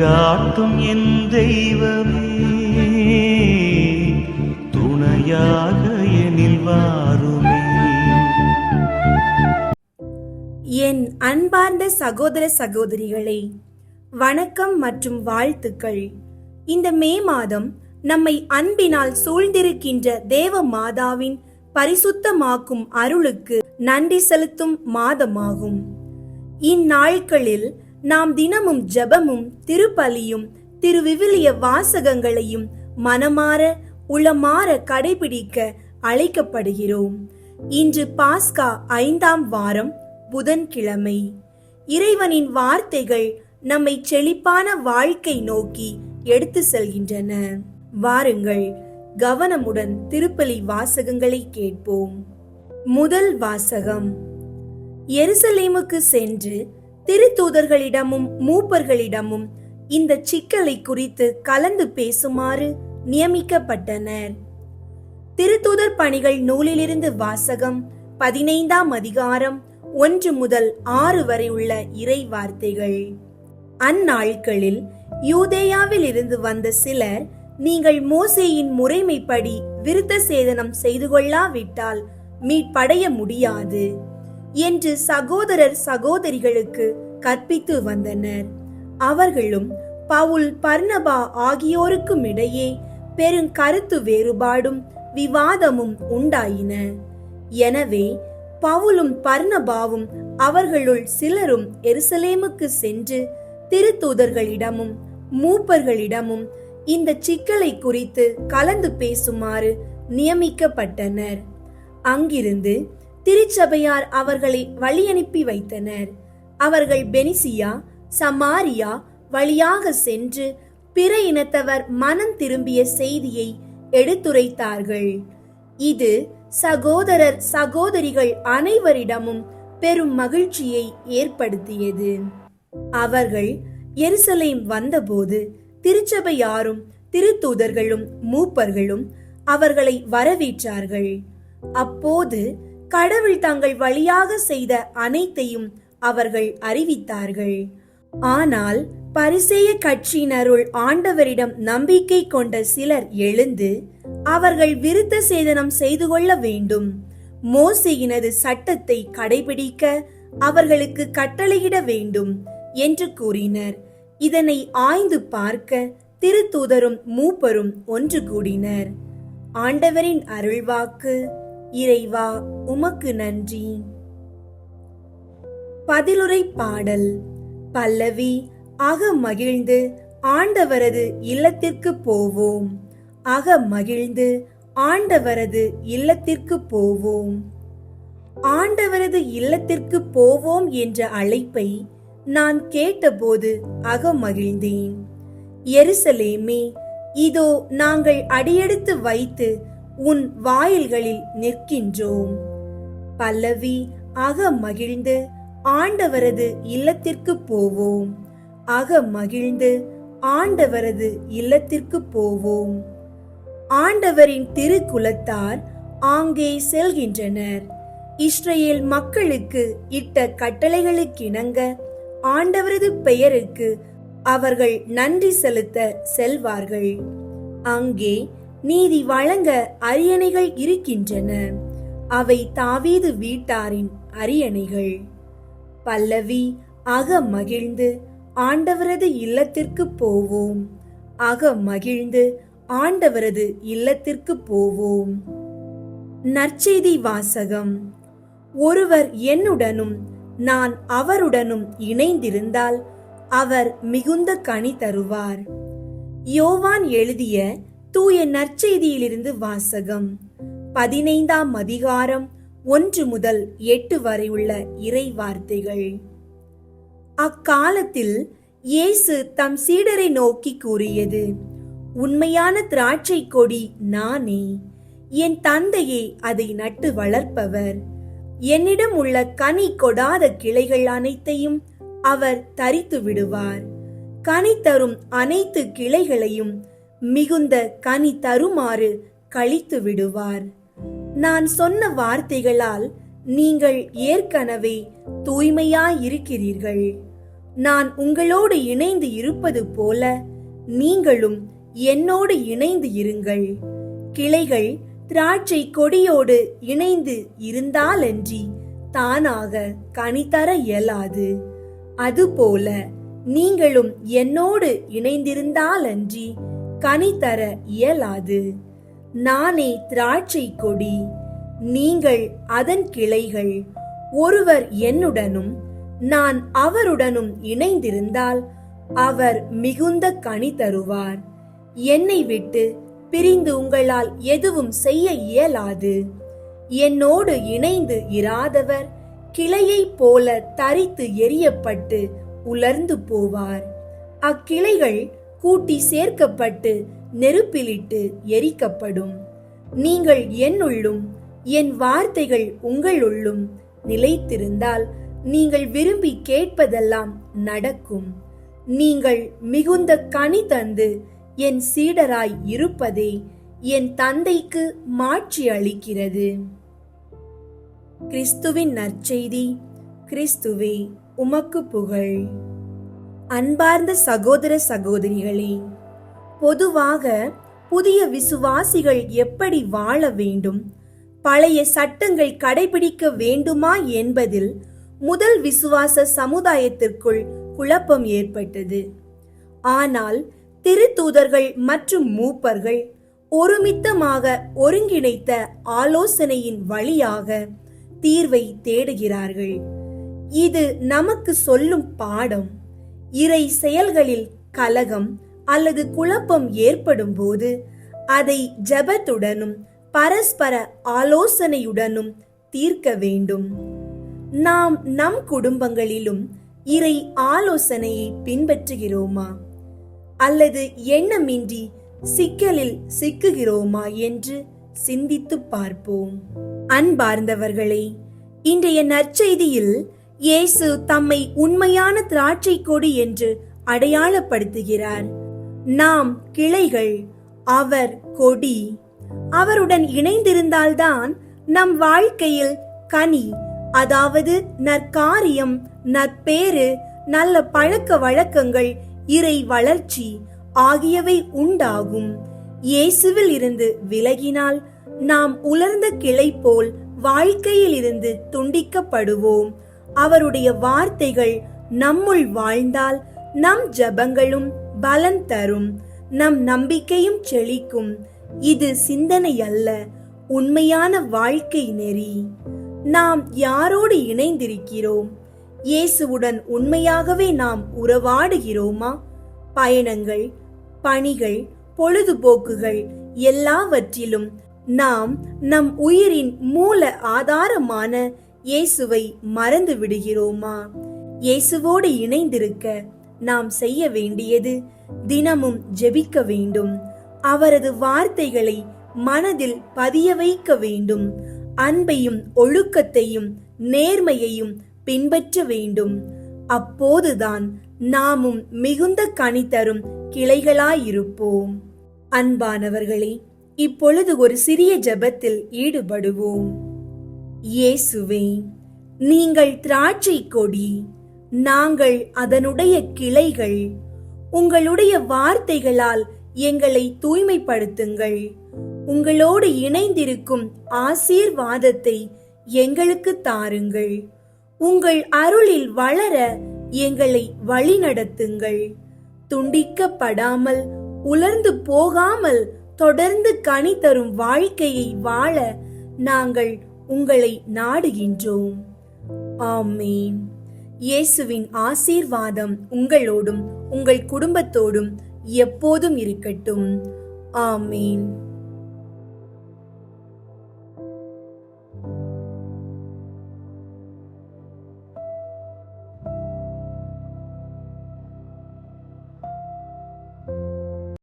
வழிகாட்டும் என் தெய்வமே. துணையாக எனில் வாருமே. என் அன்பார்ந்த சகோதர சகோதரிகளே வணக்கம் மற்றும் வாழ்த்துக்கள். இந்த மே மாதம் நம்மை அன்பினால் சூழ்ந்திருக்கின்ற தேவ மாதாவின் பரிசுத்தமாக்கும் அருளுக்கு நன்றி செலுத்தும் மாதமாகும். இந்நாட்களில் நாம் தினமும் ஜெபமும் திருப்பலியும் திருவிவிலிய வாசகங்களையும் மனமாற உளமாற கடைபிடிக்க அழைக்கப்படுகிறோம். இன்று பாஸ்கா ஐந்தாம் வாரம் புதன்கிழமை. இறைவனின் வார்த்தைகள் நம்மை செழிப்பான வாழ்க்கை நோக்கி எடுத்து செல்கின்றன. வாருங்கள் கவனமுடன் திருப்பலி வாசகங்களை கேட்போம். முதல் வாசகம். எருசலேமுக்கு சென்று திருத்தூதர்களிடமும் மூப்பர்களிடமும் இந்த சிக்கலை குறித்து கலந்து பேசுமாறு நியமிக்கப்பட்டனர். திருத்தூதர் பணிகள் நூலிலிருந்து வாசகம் பதினைந்தாம் அதிகாரம் ஒன்று முதல் ஆறு வரை உள்ள இறை வார்த்தைகள். அந்நாட்களில் யூதேயாவில் இருந்து வந்த சிலர் நீங்கள் மோசேயின் முறைமைப்படி விருத்த சேதனம் செய்து கொள்ளாவிட்டால் மீட்படைய முடியாது. என்று சகோதரர் சகோதரிகளுக்கு கற்பித்து வந்தனர். அவர்களும் பவுல் பர்ணபா ஆகியோருக்கும் இடையே பெரும் கருத்து வேறுபாடும் விவாதமும் உண்டாயின. எனவே பவுலும் பர்ணபாவும் அவர்களுள் சிலரும் எருசலேமுக்கு சென்று திருத்தூதர்களிடமும் மூப்பர்களிடமும் இந்த சிக்கலை குறித்து கலந்து பேசுமாறு நியமிக்கப்பட்டனர். அங்கிருந்து திருச்சபையார் அவர்களை வழியனுப்பி வைத்தனர். அவர்கள் பெனிசியா சமாரியா வழியாக சென்று பிற இனத்தவர் மனம் திரும்பிய செய்தியை எடுத்துரைத்தார்கள். இது சகோதரர் சகோதரிகள் அனைவரிடமும் பெரும் மகிழ்ச்சியை ஏற்படுத்தியது. அவர்கள் எருசலேம் வந்தபோது திருச்சபையாரும் திருத்தூதர்களும் மூப்பர்களும் அவர்களை வரவேற்றார்கள். அப்போது கடவுள் தங்கள் வழியாக செய்த அனைத்தையும் அவர்கள் அறிவித்தார்கள். ஆனால் பரிசேய கட்சியினருள் ஆண்டவரிடம் நம்பிக்கை கொண்ட சிலர் எழுந்து அவர்கள் விருத்த சேதனம் செய்து கொள்ள வேண்டும். மோசையினது சட்டத்தை கடைபிடிக்க அவர்களுக்கு கட்டளையிட வேண்டும் என்று கூறினர். இதனை ஆய்ந்து பார்க்க திருத்தூதரும் மூப்பரும் ஒன்று கூடினர். ஆண்டவரின் அருள்வாக்கு. இறைவா உமக்கு நன்றி. பதிலுரை பாடல். பல்லவி அக மகிழ்ந்து ஆண்டவரது இல்லத்திற்கு போவோம். அக மகிழ்ந்து ஆண்டவரது இல்லத்திற்கு போவோம். ஆண்டவரது இல்லத்திற்கு போவோம் என்ற அழைப்பை நான் கேட்டபோது அகமகிழ்ந்தேன் எருசலேமே இதோ நாங்கள் அடியெடுத்து வைத்து உன் வாயில்களில் நிற்கின்றோம். பல்லவி அக மகிழ்ந்து ஆண்டவரது இல்லத்திற்கு போவோம். அக மகிழ்ந்து ஆண்டவரது இல்லத்திற்கு போவோம். ஆண்டவரின் திருக்குலத்தார் ஆங்கே செல்கின்றனர். இஸ்ரேல் மக்களுக்கு இட்ட கட்டளைகளுக்கிணங்க ஆண்டவரது பெயருக்கு அவர்கள் நன்றி செலுத்த செல்வார்கள். அங்கே நீதி வழங்க அரியணைகள் இருக்கின்றன. அவை தாவீது வீட்டாரின் அரியணைகள். பல்லவி அக மகிழ்ந்து ஆண்டவரது இல்லத்திற்கு போவோம். அக மகிழ்ந்து ஆண்டவரது இல்லத்திற்கு போவோம். நற்செய்தி வாசகம். ஒருவர் என்னுடனும் நான் அவருடனும் இணைந்திருந்தால் அவர் மிகுந்த கனி தருவார். யோவான் எழுதிய தூய நற்செய்தியிலிருந்து வாசகம். பதினைந்தாம் அதிகாரம் ஒன்று முதல் எட்டு வரை உள்ள இறை வார்த்தைகள். அக்காலத்தில் இயேசு தம் சீடரை நோக்கி கூறியது உண்மையான திராட்சை கொடி நானே என் தந்தையே அதை நட்டு வளர்ப்பவர். என்னிடம் உள்ள கனி கொடாத கிளைகள் அனைத்தையும் அவர் தரித்து விடுவார். கனி தரும் அனைத்து கிளைகளையும் மிகுந்த கனி தருமாறு கழித்து விடுவார். நான் சொன்ன வார்த்தைகளால் நீங்கள் ஏற்கனவே தூய்மையாயிருக்கிறீர்கள். நான் உங்களோடு இணைந்து இருப்பது போல நீங்களும் என்னோடு இணைந்து இருங்கள். கிளைகள் திராட்சை கொடியோடு இணைந்து இருந்தாலன்றி தானாக கனி தர இயலாது. அதுபோல நீங்களும் என்னோடு இணைந்திருந்தாலன்றி கனி தர இயலாது. நானே திராட்சை கொடி நீங்கள் அதன் கிளைகள். ஒருவர் என்னுடனும் நான் அவருடனும் இணைந்திருந்தால் அவர் மிகுந்த கனி தருவார். என்னை விட்டு பிரிந்து உங்களால் எதுவும் செய்ய இயலாது. என்னோடு இணைந்து இராதவர் கிளையைப் போல தரித்து எரியப்பட்டு உலர்ந்து போவார். அக்கிளைகள் கூட்டி சேர்க்கப்பட்டு நெருப்பிலிட்டு எரிக்கப்படும். நீங்கள் என்னுள்ளும் என் வார்த்தைகள் உங்களுள்ளும் நிலைத்திருந்தால் நீங்கள் விரும்பி கேட்பதெல்லாம் நடக்கும். நீங்கள் மிகுந்த கனி தந்து என் சீடராய் இருப்பதே என் தந்தைக்கு மாட்சி அளிக்கிறது. கிறிஸ்துவின் நற்செய்தி கிறிஸ்துவே உமக்கு புகழ். அன்பார்ந்த சகோதர சகோதரிகளே பொதுவாக புதிய விசுவாசிகள் எப்படி வாழ வேண்டும் பழைய சட்டங்கள் கடைபிடிக்க வேண்டுமா என்பதில் முதல் விசுவாச சமுதாயத்திற்குள் குழப்பம் ஏற்பட்டது. ஆனால் திருத்தூதர்கள் மற்றும் மூப்பர்கள் ஒருமித்தமாக ஒருங்கிணைத்த ஆலோசனையின் வழியாக தீர்வை தேடுகிறார்கள். இது நமக்கு சொல்லும் பாடம். இறை செயல்களில் கலகம் அல்லது குழப்பம் ஏற்படும் போது அதை ஜெபத்துடனும் பரஸ்பர ஆலோசனையுடனும் தீர்க்க வேண்டும். நாம் நம் குடும்பங்களிலும் இறை ஆலோசனையை பின்பற்றுகிறோமா? அல்லது எண்ணமின்றி சிக்கலில் சிக்குகிறோமா என்று சிந்தித்து பார்ப்போம். அன்பார்ந்தவர்களே இன்றைய நற்செய்தியில் இயேசு தம்மை உண்மையான திராட்சை கொடி என்று அடையாளப்படுத்துகிறார். நாம் கிளைகள் அவர் கொடி. அவருடன் இணைந்திருந்தால்தான் நம் வாழ்க்கையில் கனி அதாவது நற்காரியம் நற்பேறு நல்ல பழக்க வழக்கங்கள் இறை வளர்ச்சி ஆகியவை உண்டாகும். இயேசுவில் இருந்து விலகினால் நாம் உலர்ந்த கிளை போல் வாழ்க்கையில் இருந்து துண்டிக்கப்படுவோம். அவருடைய வார்த்தைகள் நம்முள் வாழ்ந்தால் நம் ஜபங்களும் பலன் தரும் நம் நம்பிக்கையும் செழிக்கும். இது சிந்தனை அல்ல உண்மையான வாழ்க்கை நெறி. நாம் யாரோடு இணைந்திருக்கிறோம்? இயேசுவுடன் உண்மையாகவே நாம் உறவாடுகிறோமா? பயணங்கள் பணிகள் பொழுதுபோக்குகள் எல்லாவற்றிலும் நாம் நம் உயிரின் மூல ஆதாரமான இயேசுவை மறந்து விடுகிறோமா? இயேசுவோடு இணைந்திருக்க நாம் செய்ய வேண்டியது தினமும் ஜெபிக்க வேண்டும். அவரது வார்த்தைகளை மனதில் பதிய வைக்க வேண்டும். அன்பையும் ஒழுக்கத்தையும் நேர்மையையும் பின்பற்ற வேண்டும். அப்போதுதான் நாமும் மிகுந்த கனி தரும் கிளைகளாயிருப்போம். அன்பானவர்களே இப்பொழுது ஒரு சிறிய ஜெபத்தில் ஈடுபடுவோம். இயேசுவே நீங்கள் திராட்சை கொடி நாங்கள் அதனுடைய கிளைகள். உங்களுடைய வார்த்தைகளால் எங்களை தூய்மைப்படுத்துங்கள். உங்களோடு இணைந்திருக்கும் ஆசீர்வாதத்தை எங்களுக்கு தாருங்கள். உங்கள் அருளில் வளர எங்களை வழிநடத்துங்கள். துண்டிக்கப்படாமல் உலர்ந்து போகாமல் தொடர்ந்து கனி தரும் வாழ்க்கையை வாழ நாங்கள் உங்களை நாடுகின்றோம். ஆமீன். இயேசுவின் ஆசீர்வாதம் உங்களோடும் உங்கள் குடும்பத்தோடும் எப்போதும் இருக்கட்டும். ஆமீன்.